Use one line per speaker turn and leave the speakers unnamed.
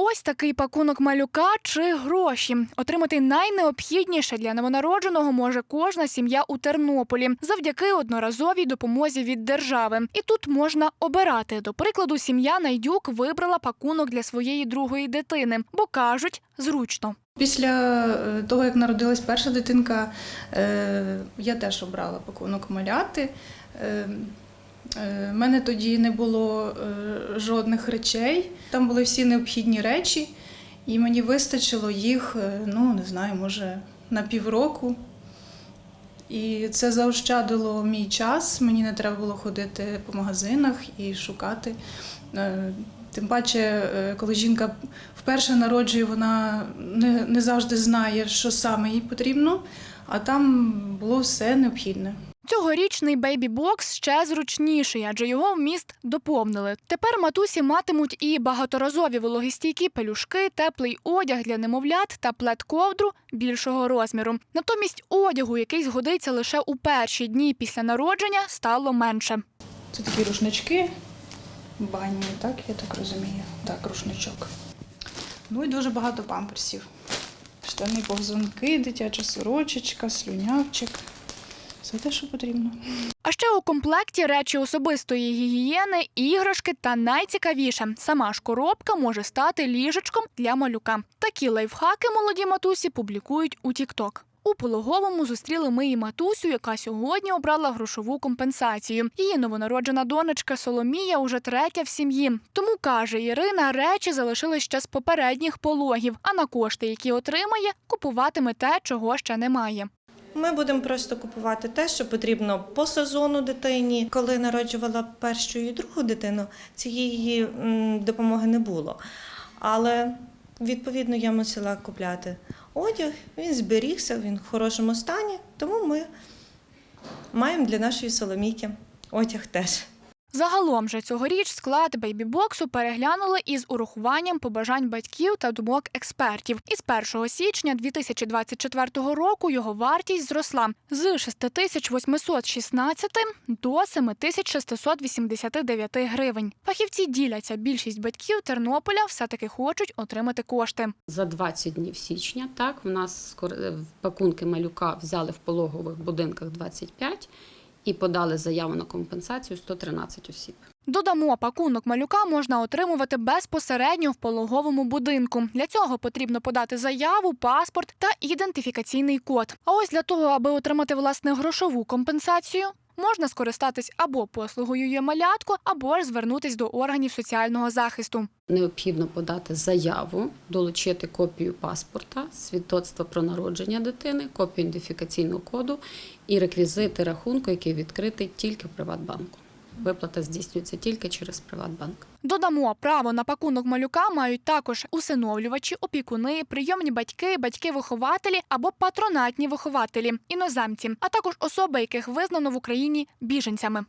ось такий пакунок малюка чи гроші. Отримати найнеобхідніше для новонародженого може кожна сім'я у Тернополі завдяки одноразовій допомозі від держави. І тут можна обирати. До прикладу, сім'я Найдюк вибрала пакунок для своєї другої дитини, бо кажуть, зручно.
Після е, того, як народилась перша дитинка, е, я теж обрала пакунок маляти. Е, У мене тоді не було е, жодних речей. Там були всі необхідні речі, і мені вистачило їх, е, ну не знаю, може на півроку. І це заощадило мій час. Мені не треба було ходити по магазинах і шукати. Е, Тим паче, е, коли жінка вперше народжує, вона не завжди знає, що саме їй потрібно, а там було все необхідне.
Цьогорічний бейбі-бокс ще зручніший, адже його вміст доповнили. Тепер матусі матимуть і багаторазові вологістійкі пелюшки, теплий одяг для немовлят та плед-ковдру більшого розміру. Натомість одягу, який згодиться лише у перші дні після народження, стало менше.
Це такі рушнички банні, так, я так розумію. Так, рушничок. Ну і дуже багато памперсів. Штани повзунки, дитяча сорочечка, слюнявчик. Все те, що потрібно.
А ще у комплекті речі особистої гігієни, іграшки та найцікавіше сама ж коробка може стати ліжечком для малюка. Такі лайфхаки молоді матусі публікують у TikTok. У пологовому зустріли ми і матусю, яка сьогодні обрала грошову компенсацію. Її новонароджена донечка Соломія уже третя в сім'ї. Тому каже Ірина, речі залишили ще з попередніх пологів. А на кошти, які отримає, купуватиме те, чого ще немає.
Ми будемо просто купувати те, що потрібно по сезону дитині. Коли народжувала першу і другу дитину, цієї допомоги не було. Але відповідно я мусила купляти одяг, він зберігся, він в хорошому стані, тому ми маємо для нашої соломійки одяг теж.
Загалом же цьогоріч склад бейбі-боксу переглянули із урахуванням побажань батьків та думок експертів. Із 1 січня 2024 року його вартість зросла з 6816 до 7689 гривень. Фахівці діляться. Більшість батьків Тернополя все-таки хочуть отримати кошти.
За 20 днів січня, так, в нас е, пакунки малюка взяли в пологових будинках 25 і подали заяву на компенсацію 113 осіб.
Додамо, пакунок малюка можна отримувати безпосередньо в пологовому будинку. Для цього потрібно подати заяву, паспорт та ідентифікаційний код. А ось для того, аби отримати власне грошову компенсацію, можна скористатись або послугою «Є-малятко», або ж звернутись до органів соціального захисту.
Необхідно подати заяву, долучити копію паспорта, свідоцтва про народження дитини, копію ідентифікаційного коду і реквізити рахунку, який відкритий тільки в Приватбанку. Виплата здійснюється тільки через Приватбанк.
Додамо, право на пакунок малюка мають також усиновлювачі, опікуни, прийомні батьки, батьки-вихователі або патронатні вихователі, іноземці, а також особи, яких визнано в Україні біженцями.